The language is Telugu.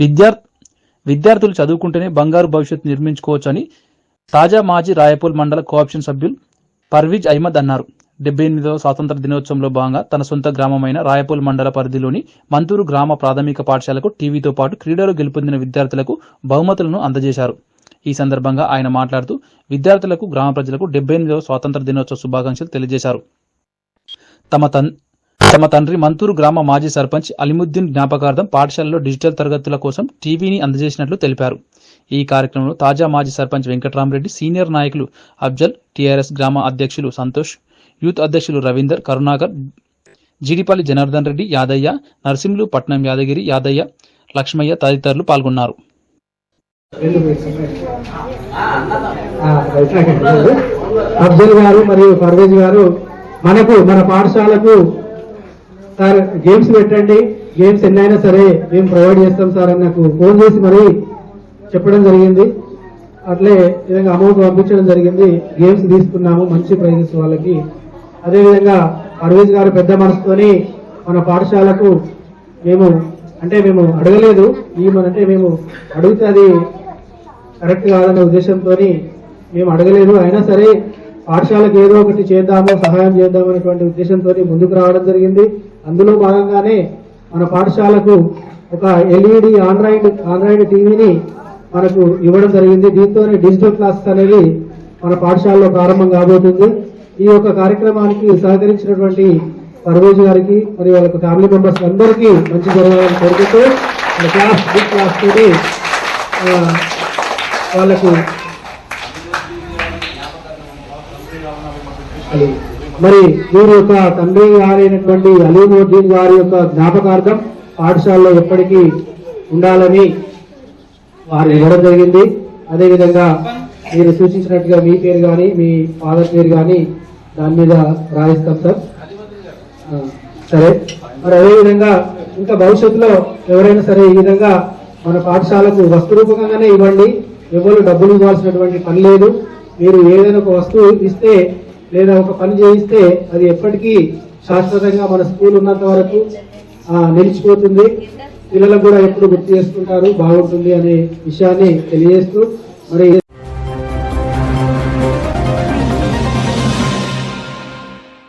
విద్యార్ విద్యార్థులు చదువుకుంటేనే బంగారు భవిష్యత్తు నిర్మించుకోవచ్చని తాజా మాజీ రాయపూల్ మండల కోఆప్షన్ సభ్యులు పర్వీజ్ అహ్మద్ అన్నారు. డెబ్బై ఎనిమిదవ స్వాతంత్ర దినోత్సవంలో భాగంగా తన సొంత గ్రామమైన రాయపూల్ మండల పరిధిలోని మంతూరు గ్రామ ప్రాథమిక పాఠశాలకు టీవీతో పాటు క్రీడలో గెలుపొందిన విద్యార్థులకు బహుమతులను అందజేశారు. ఈ సందర్భంగా ఆయన మాట్లాడుతూ విద్యార్థులకు గ్రామ ప్రజలకు డెబ్బై ఎనిమిదవ స్వాతంత్ర దినోత్సవ శుభాకాంక్షలు తెలియజేశారు. తమ తన్ తమ తండ్రి మంతూరు గ్రామ మాజీ సర్పంచ్ అలిముద్దీన్ జ్ఞాపకార్థం పాఠశాలలో డిజిటల్ తరగతుల కోసం టీవీని అందజేసినట్లు తెలిపారు. ఈ కార్యక్రమంలో తాజా మాజీ సర్పంచ్ వెంకట్రామరెడ్డి సీనియర్ నాయకులు అఫ్జల్ టీఆర్ఎస్ గ్రామ అధ్యక్షులు సంతోష్ యూత్ అధ్యక్షులు రవీందర్ కరుణాకర్ జీడిపల్లి జనార్దన్ రెడ్డి యాదయ్య నరసింహులు పట్నం యాదగిరి యాదయ్య లక్ష్మయ్య తదితరులు పాల్గొన్నారు. అఫ్జల్ గారు మరియు పర్వేజ్ గారు మనకు మన పాఠశాలకు సార్ గేమ్స్ పెట్టండి. గేమ్స్ ఎన్నైనా సరే మేము ప్రొవైడ్ చేస్తాం సార్ అని నాకు ఫోన్ చేసి మరి చెప్పడం జరిగింది. అట్లే ఈ విధంగా అమౌంట్ పంపించడం జరిగింది. గేమ్స్ తీసుకున్నాము మంచి ప్రైజెస్ వాళ్ళకి. అదేవిధంగా పర్వేజ్ గారు పెద్ద మనసుతోని మన పాఠశాలకు మేము అంటే మేము అడగలేదు. ఈ అంటే మేము అడిగితే అది కరెక్ట్ కాదనే ఉద్దేశంతో మేము అడగలేదు. అయినా సరే పాఠశాలకు ఏదో ఒకటి చేద్దాము సహాయం చేద్దాం అనేటువంటి ఉద్దేశంతో ముందుకు రావడం జరిగింది. అందులో భాగంగానే మన పాఠశాలకు ఒక ఎల్ఈడి ఆండ్రాయిడ్ ఆండ్రాయిడ్ టీవీని మనకు ఇవ్వడం జరిగింది. దీంతోనే డిజిటల్ క్లాసెస్ అనేవి మన పాఠశాలలో ప్రారంభం కాబోతుంది. ఈ యొక్క కార్యక్రమానికి సహకరించినటువంటి పర్వేజ్ గారికి మరియు వాళ్ళ ఫ్యామిలీ మెంబర్స్ అందరికీ మంచి జరగాలని కోరుకుంటూ క్లాస్ బిగ్ క్లాస్ తోటి వాళ్ళకు మరి వీరి యొక్క తండ్రి గారైనటువంటి అలీముద్దీన్ గారి యొక్క జ్ఞాపకార్థం పాఠశాలలో ఎప్పటికీ ఉండాలని వారు ఇవ్వడం జరిగింది. అదేవిధంగా మీరు సూచించినట్టుగా మీ పేరు కానీ మీ ఫాదర్ పేరు కానీ దాని మీద రాయిస్తాం సార్. సరే. మరి అదేవిధంగా ఇంకా భవిష్యత్తులో ఎవరైనా సరే ఈ విధంగా మన పాఠశాలకు వస్తు రూపకంగానే ఇవ్వండి. ఎవరు డబ్బులు ఇవ్వాల్సినటువంటి పని లేదు. మీరు ఏదైనా ఒక వస్తువు ఇస్తే లేదా ఒక పని చేయిస్తే అది ఎప్పటికీ శాశ్వతంగా మన స్కూల్ ఉన్నంత వరకు నిలిచిపోతుంది. పిల్లలకు కూడా ఎప్పుడు గుర్తు చేసుకుంటారు బాగుంటుంది అనే విషయాన్ని తెలియజేస్తూ మరి